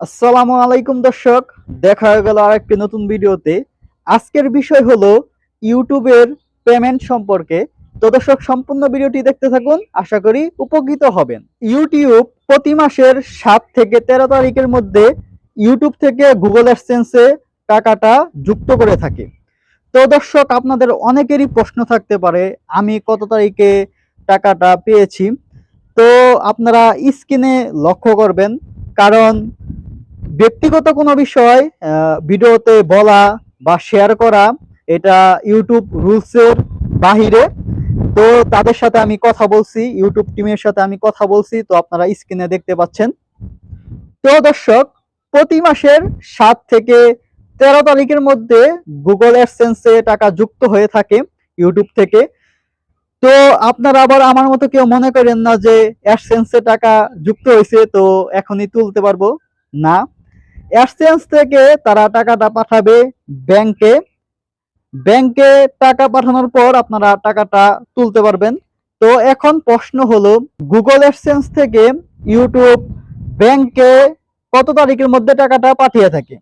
আসসালামু আলাইকুম, দর্শক। দেখা গেল আরেকটি নতুন ভিডিওতে। আজকের বিষয় হলো ইউটিউবের পেমেন্ট সম্পর্কে। তো দর্শক, সম্পূর্ণ ভিডিওটি দেখতে থাকুন, আশা করি উপকৃত হবেন। ইউটিউব প্রতি মাসের সাত থেকে তেরো তারিখের মধ্যে ইউটিউব থেকে গুগল অ্যাডসেন্সে টাকাটা যুক্ত করে থাকে। তো দর্শক, আপনাদের অনেকেরই প্রশ্ন থাকতে পারে, আমি কত তারিখে টাকাটা পেয়েছি? তো আপনারা স্ক্রিনে লক্ষ্য করবেন, কারণ ব্যক্তিগত কোনো বিষয় ভিডিওতে বলা বা শেয়ার করা, এটা ইউটিউব রুলসের বাহিরে। তো তাদের সাথে আমি কথা বলছি, ইউটিউব টিমের সাথে আমি কথা বলছি, তো আপনারা স্ক্রিনে দেখতে পাচ্ছেন। তো দর্শক, প্রতি মাসের সাত থেকে তেরো তারিখের মধ্যে গুগল অ্যাডসেন্সে টাকা যুক্ত হয়ে থাকে ইউটিউব থেকে। তো আপনারা আবার আমার মতো কেউ মনে করেন না যে অ্যাডসেন্সে টাকা যুক্ত হয়েছে, তো এখনই তুলতে পারব। না। অ্যাডসেন্স থেকে তারা টাকাটা পাঠাবে ব্যাংকে ব্যাংকে টাকা পাঠানোর পর আপনারা টাকাটা তুলতে পারবেন। তো এখন প্রশ্ন হলো গুগল অ্যাডসেন্স থেকে ইউটিউব ব্যাংকে কত তারিখের মধ্যে টাকাটা পাঠিয়ে থাকে?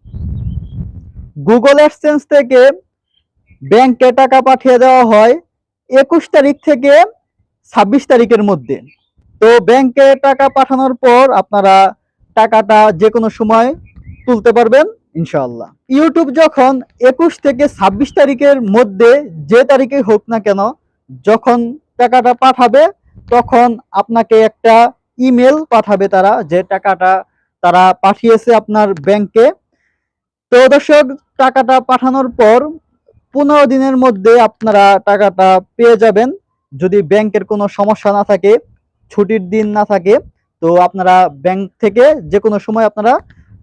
গুগল অ্যাডসেন্স থেকে ব্যাংকে টাকা পাঠিয়ে দেওয়া হয় একুশ তারিখ থেকে ছাব্বিশ তারিখের মধ্যে। তো ব্যাংকে টাকা পাঠানোর পর আপনারা টাকাটা যে কোনো সময় তুলতে পারবেন, ইনশাআল্লাহ। ইউটিউব যখন একুশ থেকে ছাব্বিশ তারিখের মধ্যে যে তারিখে হোক না কেন, যখন টাকাটা পাঠাবে, তখন আপনাকে একটা ইমেল পাঠাবে তারা যে টাকাটা তারা পাঠিয়েছে আপনার ব্যাংকে। তো দর্শক, টাকাটা পাঠানোর পর পনেরো দিনের মধ্যে আপনারা টাকাটা পেয়ে যাবেন। যদি ব্যাংকের কোনো সমস্যা না থাকে, ছুটির দিন না থাকে, তো আপনারা ব্যাংক থেকে যে কোনো সময় আপনারা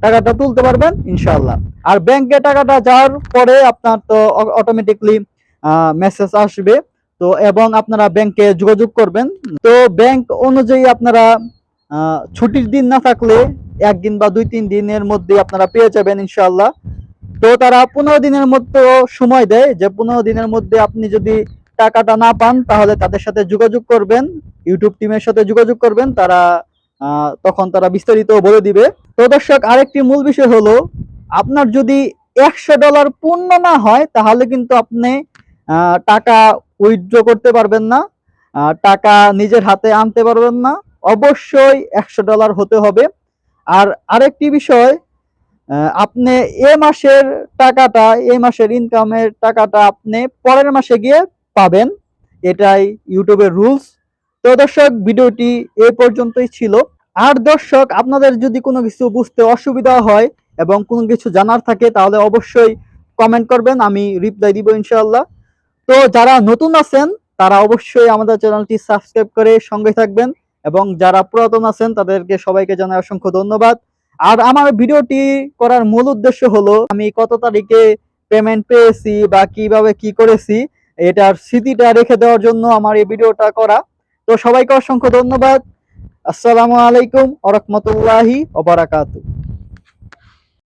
টাকাটা তুলতে পারবেন, ইনশাআল্লাহ। আর ব্যাংকে টাকাটা যাওয়ার পরে আপনার তো অটোমেটিকলি মেসেজ আসবে। তো এবং আপনারা ব্যাংকে যোগাযোগ করবেন। তো ব্যাংক অনুযায়ী আপনারা ছুটির দিন না থাকলে একদিন বা দুই, তিন দিনের মধ্যে আপনারা পেয়ে যাবেন, ইনশাআল্লাহ। তো তারা পনেরো দিনের মতো সময় দেয়। যে পনেরো দিনের মধ্যে আপনি যদি টাকাটা না পান, তাহলে তাদের সাথে যোগাযোগ করবেন। ইউটিউব টিমের সাথে যোগাযোগ করবেন। তারা তখন তারা বিস্তারিত বলে দিবে। তো দর্শক, আরেকটি মূল বিষয় হলো, আপনার যদি একশো ডলার পূর্ণ না হয়, তাহলে কিন্তু আপনি টাকা উইথড্র করতে পারবেন না টাকা নিজের হাতে আনতে পারবেন না, অবশ্যই একশো ডলার হতে হবে। আর আরেকটি বিষয় আপনি এ মাসের টাকাটা এই মাসের ইনকামের টাকাটা আপনি পরের মাসে গিয়ে পাবেন। এটাই ইউটিউবের রুলস তো দর্শক, ভিডিওটি এ পর্যন্তই ছিল। আর দর্শক, আপনাদের যদি কোনো কিছু বুঝতে অসুবিধা হয় এবং কোনো কিছু জানার থাকে, তাহলে অবশ্যই কমেন্ট করবেন, আমি রিপ্লাই দিব ইনশাআল্লাহ। তো যারা নতুন আছেন, তারা অবশ্যই আমাদের চ্যানেলটি সাবস্ক্রাইব করে সঙ্গে থাকবেন এবং যারা পুরাতন আছেন, তাদেরকে সবাইকে জানাই অসংখ্য ধন্যবাদ। আর আমার ভিডিওটি করার মূল উদ্দেশ্য হলো, আমি কত তারিখে পেমেন্ট পেয়েছি বা কীভাবে কি করেছি, এটার স্মৃতিটা রেখে দেওয়ার জন্য আমার এই ভিডিওটা করা। তো সবাইকে অসংখ্য ধন্যবাদ। আসসালামু আলাইকুম ওরকমতুল্লাহি ওবরাকাতু